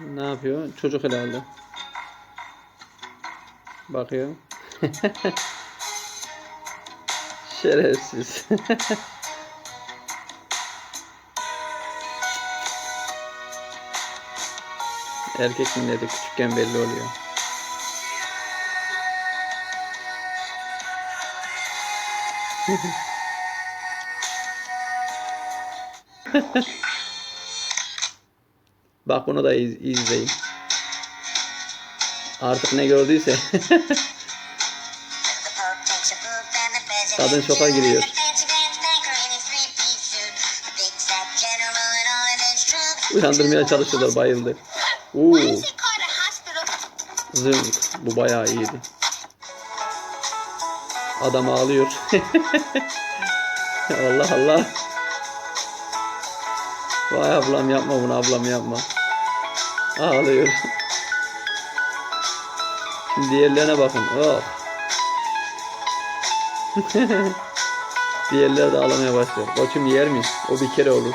Ne yapıyor? Çocuk herhalde. Bakıyor. Şerefsiz. Erkek milleti küçükken belli oluyor. Bak bunu da iz- izleyin. Artık ne gördüyse. Kadın şoka giriyor. Uyandırmaya çalışıyorlar bayıldı. Oo, zınk. Bu bayağı iyiydi. Adam ağlıyor. Allah Allah. Vay ablam yapma bunu ablam yapma. Ağlıyor. Diğerlerine bakın. Oh. Diğerleri de ağlamaya başlıyor. Koçum yer mi? O bir kere olur.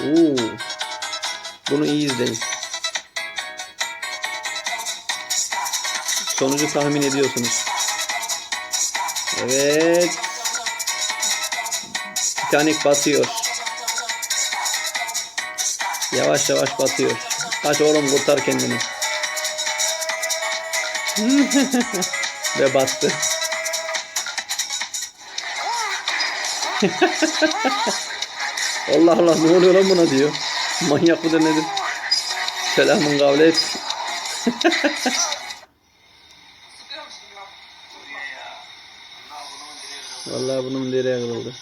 Oo. Bunu iyi izleyin. Sonucu tahmin ediyorsunuz. Evet. Titanic batıyor. Yavaş yavaş batıyor. Kaç oğlum kurtar kendini. Ve battı. Allah Allah ne oluyor lan buna diyor. Manyak mıdır nedir? Selamun kavlet. Vallahi bunun direğe kırıldı.